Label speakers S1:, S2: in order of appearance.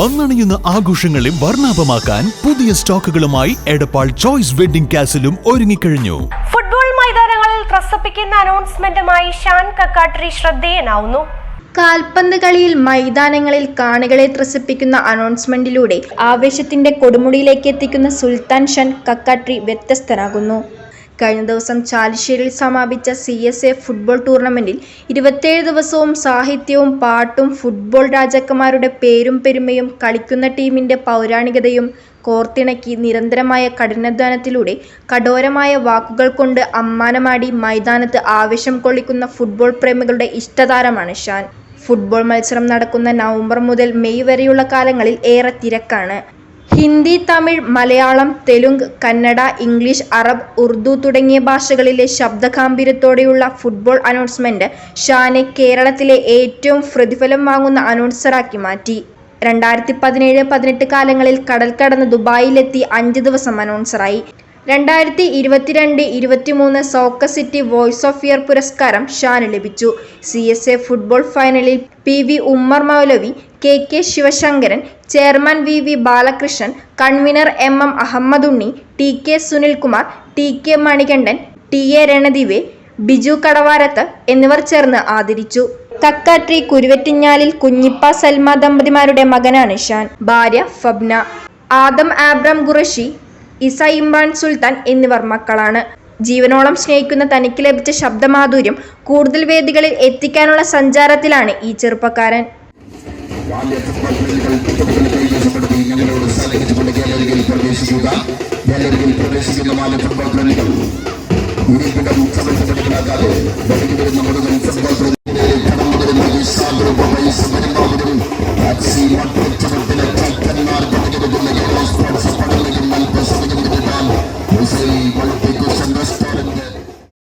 S1: വന്നണിയുന്ന ആഘോഷങ്ങളെ വർണാഭമാക്കാൻ പുതിയ സ്റ്റോക്കുകളുമായി എടപ്പാൾ ചോയ്സ് വെഡിംഗ് കാസിലും ഒരുങ്ങിക്കഴിഞ്ഞു.
S2: ഫുട്ബോൾ മൈതാനങ്ങളിൽ പ്രസപ്പിക്കുന്ന അനൗൺസ്മെന്റുമായി ഷാൻ കക്കാട്രി ശ്രദ്ധേയനാവുന്നു.
S3: കാൽപന്ത് കളിയിൽ മൈതാനങ്ങളിൽ കാണികളെ ത്രസിപ്പിക്കുന്ന അനൗൺസ്മെന്റിലൂടെ ആവേശത്തിന്റെ കൊടുമുടിയിലേക്ക് എത്തിക്കുന്ന സുൽത്താൻ ഷൻ കക്കാട്രി വ്യത്യസ്തനാകുന്നു കഴിഞ്ഞ ദിവസം ചാലിശ്ശേരിയിൽ സമാപിച്ച സി എസ് എ ഫുട്ബോൾ ടൂർണമെന്റിൽ ഇരുപത്തേഴ് ദിവസവും സാഹിത്യവും പാട്ടും ഫുട്ബോൾ രാജാക്കന്മാരുടെ പേരും പെരുമയും കളിക്കുന്ന ടീമിന്റെ പൗരാണികതയും കോർത്തിണക്കി നിരന്തരമായ കഠിനാധ്വാനത്തിലൂടെ കഠോരമായ വാക്കുകൾ കൊണ്ട് അമ്മാനമാടി മൈതാനത്ത് ആവേശം കൊള്ളിക്കുന്ന ഫുട്ബോൾ പ്രേമികളുടെ ഇഷ്ടതാരമാണ് ഷാൻ. ഫുട്ബോൾ മത്സരം നടക്കുന്ന നവംബർ മുതൽ മെയ് വരെയുള്ള കാലങ്ങളിൽ ഏറെ തിരക്കാണ്. ഹിന്ദി തമിഴ് മലയാളം തെലുങ്ക് കന്നഡ ഇംഗ്ലീഷ് അറബ് ഉർദു തുടങ്ങിയ ഭാഷകളിലെ ശബ്ദഗാംഭീര്യത്തോടെയുള്ള ഫുട്ബോൾ അനൗൺസ്മെന്റ് ഷാനെ കേരളത്തിലെ ഏറ്റവും പ്രതിഫലം വാങ്ങുന്ന അനൗൺസറാക്കി മാറ്റി. രണ്ടായിരത്തി പതിനേഴ് പതിനെട്ട് കാലങ്ങളിൽ കടൽ കടന്ന് ദുബായിലെത്തി അഞ്ച് ദിവസം അനൗൺസറായി. രണ്ടായിരത്തി ഇരുപത്തിരണ്ട് ഇരുപത്തിമൂന്ന് Sokka city voice of year പുരസ്കാരം ഷാന് ലഭിച്ചു. സി എസ് എ ഫുട്ബോൾ ഫൈനലിൽ P V Ummer Moulavi K K Sivasankaran chairman V V Balakrishnan convener M M Ahammed Unni T K Sunilkumar T K Manikandan T A Ranadive Biju Kadavarath എന്നിവർ ചേർന്ന് ആദരിച്ചു. കക്കാട്രി കുരുവറ്റിഞ്ഞാലിൽ കുഞ്ഞിപ്പ സൽമ ദമ്പതിമാരുടെ മകനാണ് ഷാൻ. ഭാര്യ ഫബ്ന. ആദം ആബ്രം ഖുറഷി ഇസ ഇമ്രാൻ സുൽത്താൻ എന്നിവർ മക്കളാണ്. ജീവനോളം സ്നേഹിക്കുന്ന തനിക്ക് ലഭിച്ച ശബ്ദമാധുര്യം കൂടുതൽ വേദികളിൽ എത്തിക്കാനുള്ള സഞ്ചാരത്തിലാണ് ഈ ചെറുപ്പക്കാരൻ.